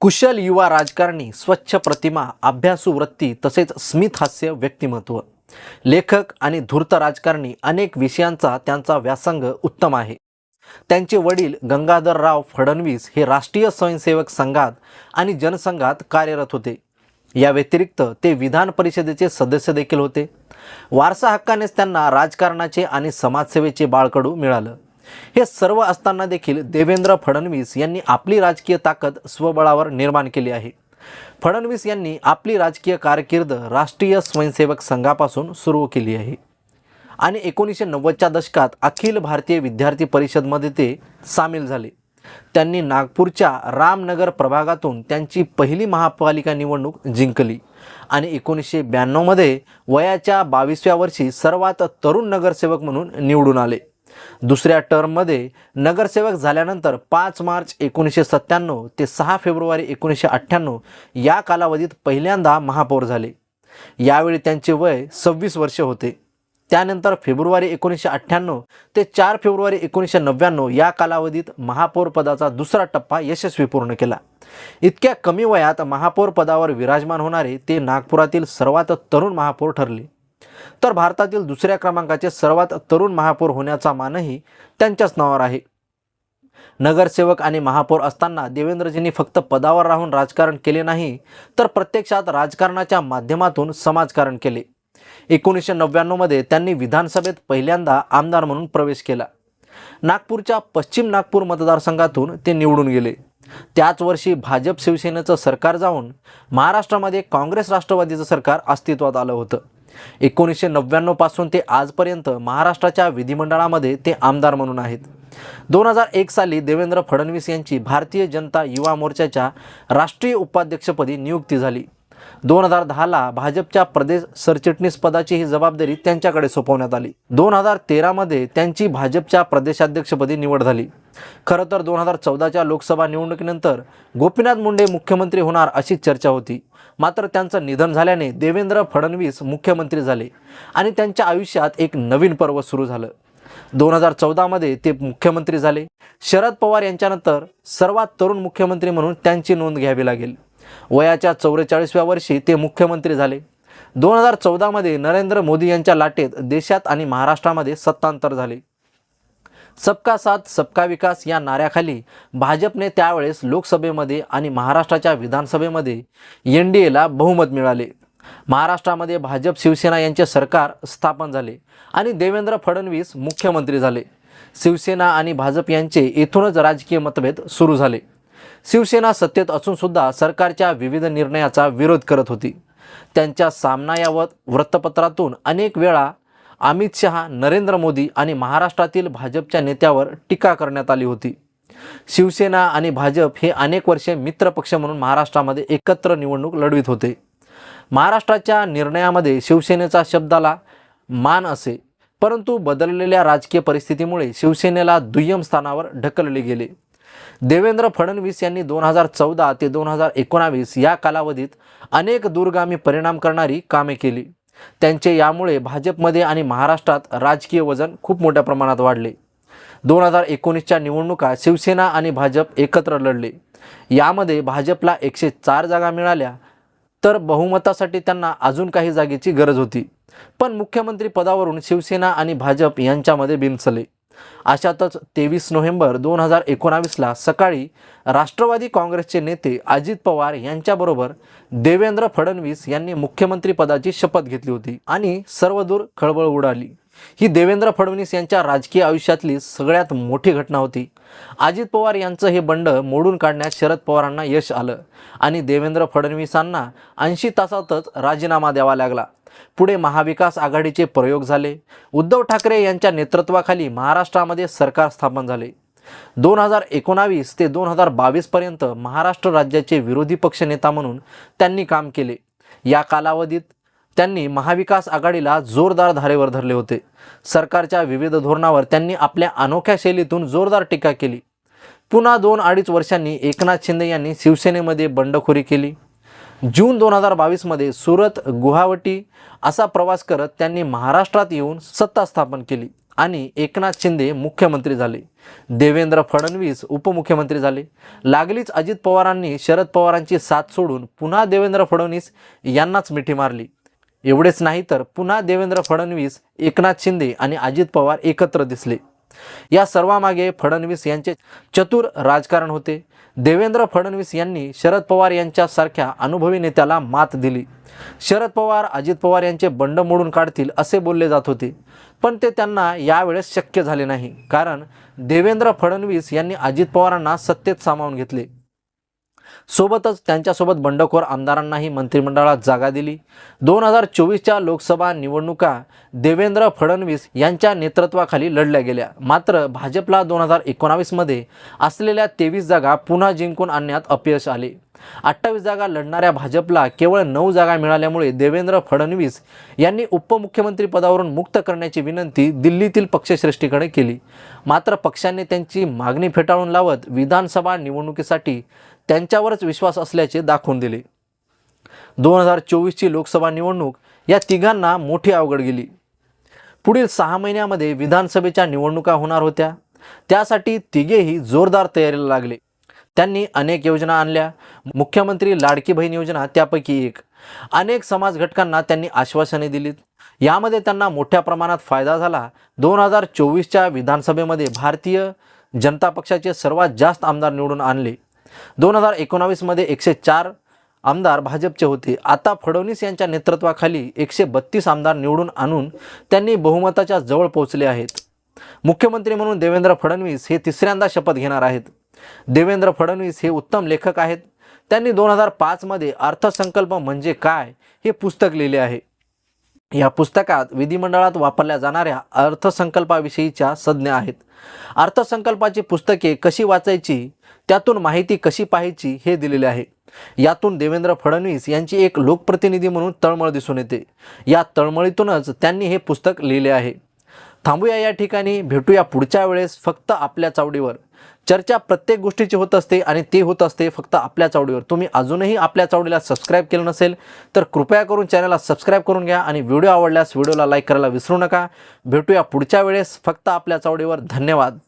कुशल युवा राजकारणी स्वच्छ प्रतिमा अभ्यासू वृत्ती तसेच स्मित हास्य व्यक्तिमत्व. लेखक आणि धूर्त राजकारणी अनेक विषयांचा त्यांचा व्यासंग उत्तम आहे. त्यांचे वडील गंगाधरराव फडणवीस हे राष्ट्रीय स्वयंसेवक संघात आणि जनसंघात कार्यरत होते. या व्यतिरिक्त ते विधान परिषदेचे सदस्य देखील होते. वारसा हक्कानेच त्यांना राजकारणाचे आणि समाजसेवेचे बाळकडू मिळालं. हे सर्व असताना देखील देवेंद्र फडणवीस यांनी आपली राजकीय ताकद स्वबळावर निर्माण केली आहे. फडणवीस यांनी आपली राजकीय कारकीर्द राष्ट्रीय स्वयंसेवक संघापासून सुरू केली आहे. आणि एकोणीसशे नव्वदच्या दशकात अखिल भारतीय विद्यार्थी परिषदमध्ये ते सामील झाले. त्यांनी नागपूरच्या रामनगर प्रभागातून त्यांची पहिली महापालिका निवडणूक जिंकली. आणि एकोणीसशे ब्याण्णवमध्ये वयाच्या बावीसव्या वर्षी सर्वात तरुण नगरसेवक म्हणून निवडून आले. दुसऱ्या टर्ममध्ये नगरसेवक झाल्यानंतर पाच मार्च एकोणीसशे सत्त्याण्णव ते सहा फेब्रुवारी एकोणीसशे अठ्ठ्याण्णव या कालावधीत पहिल्यांदा महापौर झाले. यावेळी त्यांचे वय सव्वीस वर्षे होते. त्यानंतर फेब्रुवारी एकोणीसशे अठ्ठ्याण्णव ते चार फेब्रुवारी एकोणीसशे नव्याण्णव या कालावधीत महापौर पदाचा दुसरा टप्पा यशस्वी पूर्ण केला. इतक्या कमी वयात महापौर पदावर विराजमान होणारे ते नागपुरातील सर्वात तरुण महापौर ठरले. तर भारतातील दुसऱ्या क्रमांकाचे सर्वात तरुण महापौर होण्याचा मानही त्यांच्याच नावावर आहे. नगरसेवक आणि महापौर असताना देवेंद्रजींनी फक्त पदावर राहून राजकारण केले नाही तर प्रत्यक्षात राजकारणाच्या माध्यमातून समाजकारण केले. एकोणीसशे नव्याण्णवमध्ये त्यांनी विधानसभेत पहिल्यांदा आमदार म्हणून प्रवेश केला. नागपूरच्या पश्चिम नागपूर मतदारसंघातून ते निवडून गेले. त्याच वर्षी भाजप शिवसेनेचं सरकार जाऊन महाराष्ट्रामध्ये काँग्रेस राष्ट्रवादीचं सरकार अस्तित्वात आलं होतं. एकोणीसशे नव्याण्णवपासून ते आजपर्यंत महाराष्ट्राच्या विधिमंडळामध्ये ते आमदार म्हणून आहेत. दोन हजार एक साली देवेंद्र फडणवीस यांची भारतीय जनता युवा मोर्चाच्या राष्ट्रीय उपाध्यक्षपदी नियुक्ती झाली. दोन हजार दहाला भाजपच्या प्रदेश सरचिटणीस पदाची ही जबाबदारी त्यांच्याकडे सोपवण्यात आली. दोन हजार तेरामध्ये त्यांची भाजपच्या प्रदेशाध्यक्षपदी निवड झाली. खरं तर दोन हजार चौदाच्या लोकसभा निवडणुकीनंतर गोपीनाथ मुंडे मुख्यमंत्री होणार अशी चर्चा होती. मात्र त्यांचं निधन झाल्याने देवेंद्र फडणवीस मुख्यमंत्री झाले आणि त्यांच्या आयुष्यात एक नवीन पर्व सुरू झालं. दोन हजार चौदामध्ये ते मुख्यमंत्री झाले. शरद पवार यांच्यानंतर सर्वात तरुण मुख्यमंत्री म्हणून त्यांची नोंद घ्यावी लागेल. वयाच्या चौवेचाळीसव्या वर्षी ते मुख्यमंत्री झाले. दोन हजार चौदामध्ये नरेंद्र मोदी यांच्या लाटेत देशात आणि महाराष्ट्रामध्ये सत्तांतर झाले. सबका साथ सबका विकास या नाऱ्याखाली भाजपने त्यावेळेस लोकसभेमध्ये आणि महाराष्ट्राच्या विधानसभेमध्ये एन डी एला बहुमत मिळाले. महाराष्ट्रामध्ये भाजप शिवसेना यांचे सरकार स्थापन झाले आणि देवेंद्र फडणवीस मुख्यमंत्री झाले. शिवसेना आणि भाजप यांचे येथूनच राजकीय मतभेद सुरू झाले. शिवसेना सत्तेत असूनसुद्धा सरकारच्या विविध निर्णयाचा विरोध करत होती. त्यांच्या सामना या वृत्तपत्रातून अनेक वेळा अमित शहा नरेंद्र मोदी आणि महाराष्ट्रातील भाजपच्या नेत्यावर टीका करण्यात आली होती. शिवसेना आणि भाजप हे अनेक वर्षे मित्रपक्ष म्हणून महाराष्ट्रामध्ये एकत्र निवडणूक लढवित होते. महाराष्ट्राच्या निर्णयामध्ये शिवसेनेचा शब्दाला मान असे परंतु बदललेल्या राजकीय परिस्थितीमुळे शिवसेनेला दुय्यम स्थानावर ढकलले गेले. देवेंद्र फडणवीस यांनी दोन हजार चौदा ते दोन हजार एकोणावीस या कालावधीत अनेक दूरगामी परिणाम करणारी कामे केली. त्यांचे यामुळे भाजपमध्ये आणि महाराष्ट्रात राजकीय वजन खूप मोठ्या प्रमाणात वाढले. दोन हजार एकोणीसच्या निवडणुका शिवसेना आणि भाजप एकत्र लढले. यामध्ये भाजपला एकशे चार जागा मिळाल्या तर बहुमतासाठी त्यांना अजून काही जागेची गरज होती. पण मुख्यमंत्री पदावरून शिवसेना आणि भाजप यांच्यामध्ये बिनसले. अशातच तेवीस नोव्हेंबर दोन हजार एकोणावीसला सकाळी राष्ट्रवादी काँग्रेसचे नेते अजित पवार यांच्याबरोबर देवेंद्र फडणवीस यांनी मुख्यमंत्रीपदाची शपथ घेतली होती आणि सर्वदूर खळबळ उडाली. ही देवेंद्र फडणवीस यांच्या राजकीय आयुष्यातली सगळ्यात मोठी घटना होती. अजित पवार यांचं हे बंड मोडून काढण्यात शरद पवारांना यश आलं आणि देवेंद्र फडणवीसांना ऐंशी तासातच राजीनामा द्यावा लागला. पुढे महाविकास आघाडीचे प्रयोग झाले. उद्धव ठाकरे यांच्या नेतृत्वाखाली महाराष्ट्रामध्ये सरकार स्थापन झाले. दोन हजार एकोणावीस ते दोन हजार बावीसपर्यंत महाराष्ट्र राज्याचे विरोधी पक्षनेता म्हणून त्यांनी काम केले. या कालावधीत त्यांनी महाविकास आघाडीला जोरदार धारेवर धरले होते. सरकारच्या विविध धोरणावर त्यांनी आपल्या अनोख्या शैलीतून जोरदार टीका केली. पुन्हा दोन अडीच वर्षांनी एकनाथ शिंदे यांनी शिवसेनेमध्ये बंडखोरी केली. जून दोन हजार बावीसमध्ये सुरत गुवाहाटी असा प्रवास करत त्यांनी महाराष्ट्रात येऊन सत्ता स्थापन केली आणि एकनाथ शिंदे मुख्यमंत्री झाले. देवेंद्र फडणवीस उपमुख्यमंत्री झाले. लागलीच अजित पवारांनी शरद पवारांची साथ सोडून पुन्हा देवेंद्र फडणवीस यांनाच मिठी मारली. एवढेच नाही तर पुन्हा देवेंद्र फडणवीस एकनाथ शिंदे आणि अजित पवार एकत्र दिसले. या सर्वामागे फडणवीस यांचे चतुर राजकारण होते. देवेंद्र फडणवीस यांनी शरद पवार यांच्यासारख्या अनुभवी नेत्याला मात दिली. शरद पवार अजित पवार यांचे बंड मोडून काढतील असे बोलले जात होते. पण ते त्यांना यावेळेस शक्य झाले नाही. कारण देवेंद्र फडणवीस यांनी अजित पवारांना सत्तेत सामावून घेतले. सोबतच त्यांच्यासोबत बंडखोर आमदारांनाही मंत्रिमंडळात जागा दिली. दोन हजार चोवीसच्या लोकसभा निवडणुका देवेंद्र फडणवीस यांच्या नेतृत्वाखाली लढल्या गेल्या. मात्र भाजपला दोन हजार एकोणावीसमध्ये असलेल्या तेवीस जागा पुन्हा जिंकून आणण्यात अपयश आले. अठ्ठावीस जागा लढणाऱ्या भाजपला केवळ नऊ जागा मिळाल्यामुळे देवेंद्र फडणवीस यांनी उपमुख्यमंत्री पदावरून मुक्त करण्याची विनंती दिल्लीतील पक्षश्रेष्ठीकडे केली. मात्र पक्षाने त्यांची मागणी फेटाळून लावत विधानसभा निवडणुकीसाठी त्यांच्यावरच विश्वास असल्याचे दाखवून दिले. दोन हजार चोवीसची लोकसभा निवडणूक या तिघांना मोठी अवघड गेली. पुढील सहा महिन्यामध्ये विधानसभेच्या निवडणुका होणार होत्या. त्यासाठी तिघेही जोरदार तयारीला लागले. त्यांनी अनेक योजना आणल्या. मुख्यमंत्री लाडकी बहीण योजना त्यापैकी एक. अनेक समाज घटकांना त्यांनी आश्वासने दिलीत. यामध्ये त्यांना मोठ्या प्रमाणात फायदा झाला. दोन हजार चोवीसच्या विधानसभेमध्ये भारतीय जनता पक्षाचे सर्वात जास्त आमदार निवडून आणले. दोन हजार एकोणावीसमध्ये एकशे चार आमदार भाजपचे होते. आता फडणवीस यांच्या नेतृत्वाखाली एकशे बत्तीस आमदार निवडून आणून त्यांनी बहुमताच्या जवळ पोहोचले आहेत. मुख्यमंत्री म्हणून देवेंद्र फडणवीस हे तिसऱ्यांदा शपथ घेणार आहेत. देवेंद्र फडणवीस हे उत्तम लेखक आहेत. त्यांनी दोन हजार पाचमध्ये अर्थसंकल्प म्हणजे काय हे पुस्तक लिहिले आहे. या पुस्तकात विधिमंडळात वापरल्या जाणाऱ्या अर्थसंकल्पाविषयीच्या संज्ञा आहेत. अर्थसंकल्पाची पुस्तके कशी वाचायची त्यातून माहिती कशी पाहायची हे दिलेले आहे. यातून देवेंद्र फडणवीस यांची एक लोकप्रतिनिधी म्हणून तळमळ दिसून येते. या तळमळीतूनच त्यांनी हे पुस्तक लिहिले आहे. थांबूया या ठिकाणी भेटूया पुढच्या वेळेस फक्त आपल्या चावडीवर. चर्चा प्रत्येक गोष्टीची होत असते आणि ते होत असते फक्त आपल्या चावडीवर तुम्ही अजूनही आपल्या चावडीला सबस्क्राईब केलं नसेल तर कृपया करून चॅनलला सबस्क्राईब करून घ्या आणि व्हिडिओ आवडल्यास व्हिडिओला लाईक करायला विसरू नका. भेटूया पुढच्या वेळेस. फक्त आपल्या चावडीवर धन्यवाद.